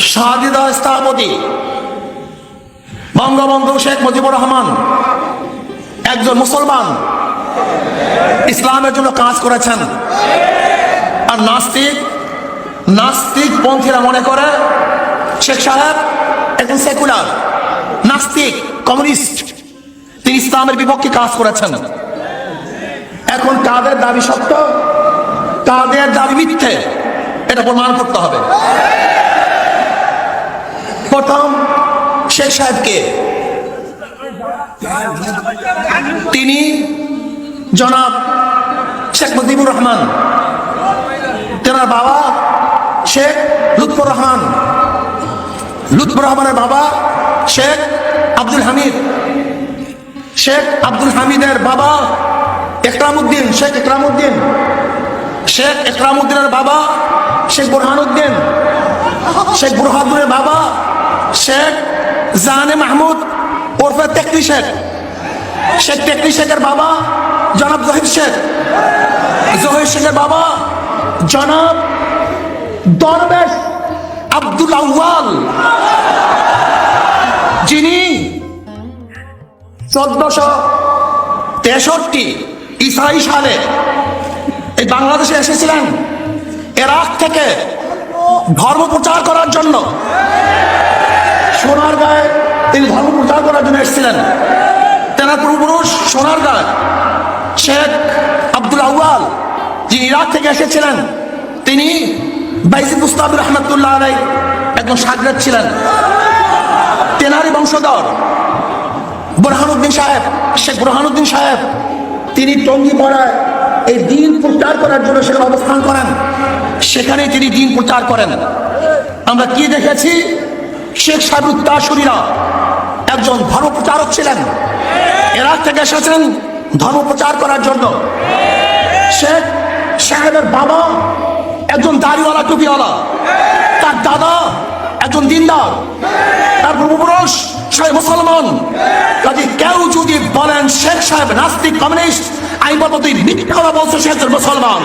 শাহিদা স্থপতি বঙ্গবন্ধু শেখ মুজিবুর রহমান, একজন মুসলমান, ইসলামের জন্য কাজ করেছেন। আর নাস্তিক নাস্তিক পন্থীরা মনে করে, শেখ সাহেব একজন সেকুলার, নাস্তিক, কমিউনিস্ট। তিনি ইসলামের বিপক্ষে কাজ করেছেন। এখন কাদের দাবি সত্য? কাদের দাবি মিথ্যে? এটা প্রমাণ করতে হবে। প্রথম শেখ সাহেবকে। তিনি জনাব শেখ মুজিবুর রহমান, তেনার বাবা শেখ লুৎফুর রহমান। লুৎফুর রহমানের বাবা শেখ আব্দুল হামিদ। শেখ আব্দুল হামিদের বাবা একরামুদ্দিন, শেখ একরামুদ্দিন। শেখ একরামুদ্দিনের বাবা শেখ বুরহানুদ্দিন। শেখ বুরহানুদ্দিনের বাবা শেখ জাহানে মাহমুদ ওরফে তেকরি শেখ। শেখ তেকরি শেখের বাবা জনাব জহির শেখ। জহির শেখের বাবা জনাব দরবেশ আব্দুল আউয়াল। যিনি চোদ্দশো তেষট্টি ইসরাই সালে এই বাংলাদেশে এসেছিলেন। এরাক থেকে ধর্ম প্রচার করার জন্য সোনার গায়ে তিনি ধর্ম প্রচার করার জন্য এসেছিলেন। তেনার পূর্বপুরুষ সোনার গায়ে শেখ আব্দুল আউয়াল যিনি ইরাক থেকে এসেছিলেন, তিনি বাইজিদ মুস্তাব রহমতুল্লাহ আলাই একজন সাগরেদ ছিলেন। তেনারি বংশধর বুরহানুদ্দিন সাহেব, শেখ বুরহানুদ্দিন সাহেব, তিনি টঙ্গি পড়ায় এই দিন প্রচার করার জন্য সেখানে অবস্থান করেন। সেখানে তিনি দিন প্রচার করেন। আমরা কি দেখেছি? শেখ সাহেবুত্তাসুরীরা একজন ধর্ম প্রচারক ছিলেন। এরাক থেকে এসেছেন ধর্ম প্রচার করার জন্য। শেখ সাহেবের বাবা একজন দাড়িওয়ালা, টুপিওয়ালা। তার দাদা একজন দিনদার। তার পূর্বপুরুষ সে মুসলমান। কাজে কেউ যদি বলেন শেখ সাহেব নাস্তিক, কমিউনিস্ট আমি বলব তুই মিথ্যা বলছো, সে একজন মুসলমান।